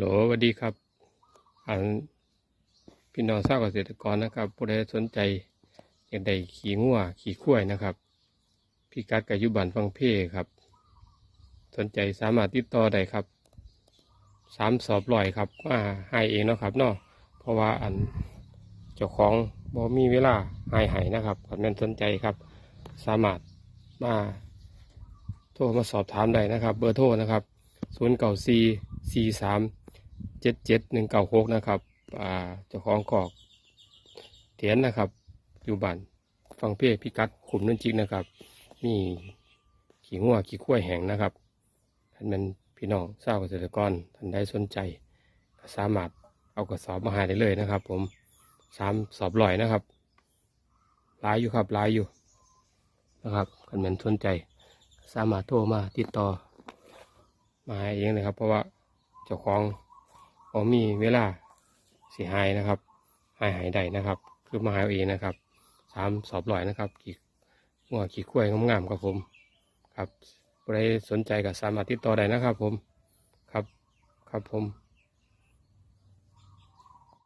โหลสวัสดีครับอันพี่น้องชาวเกษตรกรนะครับผู้ใดสนใจอยากได้ขี่งัวขี่ข้วยนะครับพี่กัดกับยุบันฟังเพ่ครับ สนใจสามารถติดต่อได้ครับสามสอบลอยครับมาให้เองเนาะครับเนาะเพราะว่าอันเจ้าของบ่มีเวลาให้ให้นะครับถ้าแม่นสนใจครับ สามารถมาโทรมาสอบถามได้นะครับ เบอร์โทรนะครับศูนย์เก่าสี่สี่สาม เจ็ดเจ็ดหนึ่งเก่าหกนะครับอ่าเจ้าของกอกเถียนนะครับ อยู่บ้านฟังเพลงพิกัดขุมนั่นจิกนะครับ มีขี่งัวขี่ขั้วแห้งนะครับท่านเป็นพี่น้องเศร้าเกษตรกรท่านใดสนใจก็สามารถเอากระสอบมาหาได้เลยนะครับ ผมสามสอบลอยนะครับหลายอยู่ครับหลายอยู่นะครับท่านเป็นสนใจ สามารถโทรมาติดต่อมาให้เองนะครับ เพราะว่าเจ้าของ พอมีเวลาสีหายนะครับหายหายได้นะครับ คือมาหาเอาเองนะครับสามสอบลอยนะครับขี่หัวขี่ข้วยงามๆครับผมครับใครสนใจก็สามารถติดต่อได้นะครับผมครับครับผม